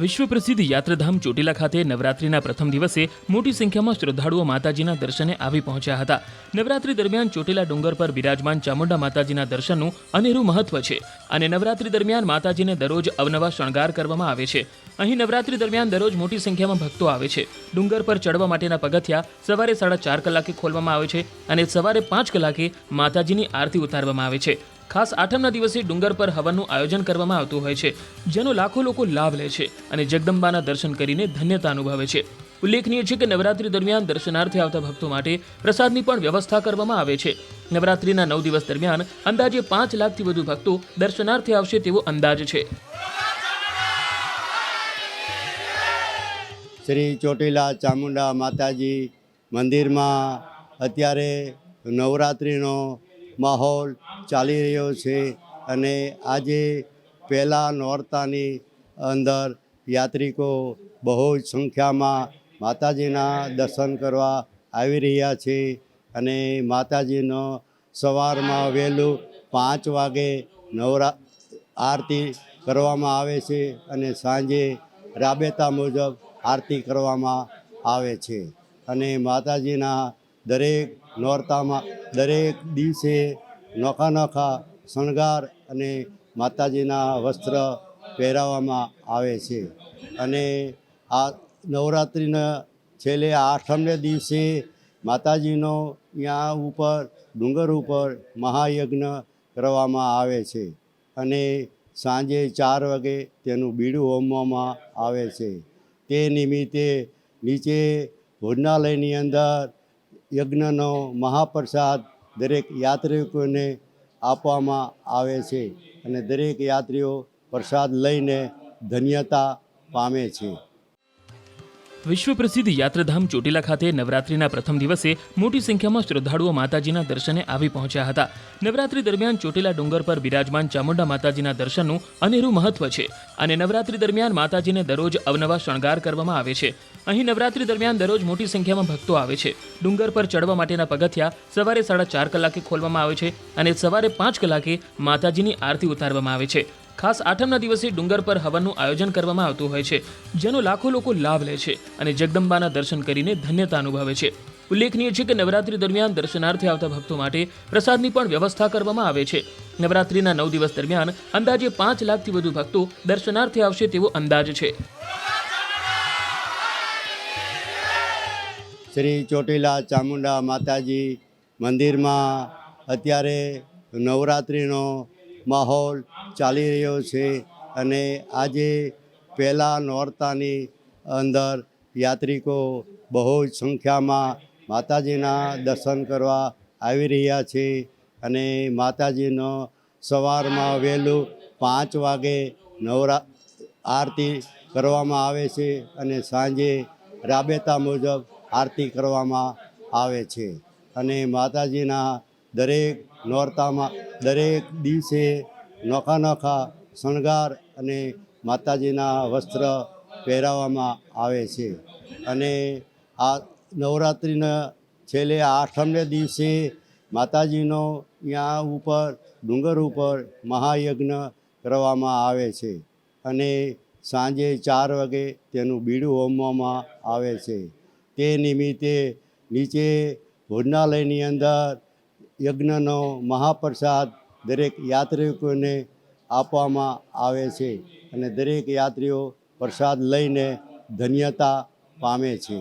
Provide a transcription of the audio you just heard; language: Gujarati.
વિશ્વ પ્રસિદ્ધ યાત્રાધામ ચોટીલા ખાતે નવરાત્રિના પ્રથમ દિવસે મોટી સંખ્યામાં શ્રદ્ધાળુઓ માતાજીના દર્શને આવી પહોંચ્યા હતા. નવરાત્રી દરમિયાન ચોટીલા ડુંગર પર બિરાજમાન ચામુંડા માતાજીના દર્શનનું અનેરું મહત્વ છે અને નવરાત્રી દરમિયાન માતાજીને દરરોજ અવનવા શણગાર કરવામાં આવે છે. અહીં નવરાત્રી દરમિયાન દરરોજ મોટી સંખ્યામાં ભક્તો આવે છે. ડુંગર પર ચડવા માટેના પગથિયા સવારે સાડા ચાર કલાકે ખોલવામાં આવે છે અને સવારે પાંચ કલાકે માતાજીની આરતી ઉતારવામાં આવે છે. ખાસ આઠમના દિવસે ડુંગર પર હવનનું આયોજન કરવામાં આવતું હોય છે, જેનો લાખો લોકો લાભ લે છે અને જગદંબાના દર્શન કરીને ધન્યતા અનુભવે છે. ઉલ્લેખનીય છે કે નવરાત્રી દરમિયાન દર્શનાર્થે આવતા ભક્તો માટે પ્રસાદની પણ વ્યવસ્થા કરવામાં આવે છે. નવરાત્રીના નવ દિવસ દરમિયાન અંદાજે પાંચ લાખથી વધુ ભક્તો દર્શનાર્થે આવશે તેવો અંદાજ છે. શ્રી ચોટીલા ચામુંડા માતાજી મંદિરમાં અત્યારે નવરાત્રિનો માહોલ ચાલી રહ્યો છે અને આજે પહેલાં નોરતાની અંદર યાત્રિકો બહુ જ સંખ્યામાં માતાજીના દર્શન કરવા આવી રહ્યા છે અને માતાજીનો સવારમાં વહેલું પાંચ વાગે નવરા આરતી કરવામાં આવે છે અને સાંજે રાબેતા મુજબ આરતી કરવામાં આવે છે. અને માતાજીના દરેક નોરતામાં, દરેક દિવસે નોખા નોખા શણગાર અને માતાજીના વસ્ત્ર પહેરાવવામાં આવે છે. અને આ નવરાત્રિના છેલ્લે આઠમને દિવસે માતાજીનો ત્યાં ઉપર, ડુંગર ઉપર મહાયજ્ઞ કરવામાં આવે છે. અને સાંજે ચાર વાગે તેનું બીડું હોમવામાં આવે છે. તે નિમિત્તે નીચે ભોજનાલયની અંદર યજ્ઞનો મહાપ્રસાદ દરેક યાત્રિકોને આપવામાં આવે છે અને દરેક યાત્રીઓ પ્રસાદ લઈને ધન્યતા પામે છે. વિશ્વ પ્રસિદ્ધ યાત્રાધામ ચોટીલા ખાતે નવરાત્રિના પ્રથમ દિવસે મોટી સંખ્યામાં શ્રદ્ધાળુઓ માતાજીના દર્શને આવી પહોંચ્યા હતા. નવરાત્રી દરમિયાન ચોટીલા ડુંગર પર બિરાજમાન ચામુંડા માતાજીના દર્શનનું અનેરું મહત્વ છે અને નવરાત્રી દરમિયાન માતાજીને દરરોજ અવનવા શણગાર કરવામાં આવે છે. અહીં નવરાત્રી દરમિયાન દરરોજ મોટી સંખ્યામાં ભક્તો આવે છે. ડુંગર પર ચડવા માટેના પગથિયા સવારે સાડા ચાર કલાકે ખોલવામાં આવે છે અને સવારે પાંચ કલાકે માતાજીની આરતી ઉતારવામાં આવે છે. ખાસ આઠમના દિવસે ડુંગર પર હવનનું આયોજન કરવામાં આવતું હોય છે, જેનો લાખો લોકો લાભ લે છે અને જગદંબાના દર્શન કરીને ધન્યતા અનુભવે છે. ઉલ્લેખનીય છે કે નવરાત્રી દરમિયાન દર્શનાર્થે આવતા ભક્તો માટે પ્રસાદની પણ વ્યવસ્થા કરવામાં આવે છે. નવરાત્રીના નવ દિવસ દરમિયાન અંદાજે પાંચ લાખથી વધુ ભક્તો દર્શનાર્થે આવશે તેવો અંદાજ છે. શ્રી ચોટીલા ચામુંડા માતાજી મંદિરમાં અત્યારે નવરાત્રિનો માહોલ ચાલી રહ્યો છે અને આજે પહેલાં નોરતાની અંદર યાત્રિકો બહુ જ સંખ્યામાં માતાજીના દર્શન કરવા આવી રહ્યા છે અને માતાજીનો સવારમાં વહેલું પાંચ વાગે નવરા આરતી કરવામાં આવે છે અને સાંજે રાબેતા મુજબ આરતી કરવામાં આવે છે. અને માતાજીના દરેક નોરતામાં, દરેક દિવસે નોખા નોખા શણગાર અને માતાજીના વસ્ત્ર પહેરાવવામાં આવે છે. અને આ નવરાત્રિના છેલ્લે આઠમને દિવસે માતાજીનો ત્યાં ઉપર, ડુંગર ઉપર મહાયજ્ઞ કરવામાં આવે છે. અને સાંજે ચાર વાગે તેનું બીડું હોમવામાં આવે છે. તે નિમિત્તે નીચે ભોજનાલયની અંદર યજ્ઞનો મહાપ્રસાદ દરેક યાત્રિકોને આપવામાં આવે છે અને દરેક યાત્રીઓ પ્રસાદ લઈને ધન્યતા પામે છે.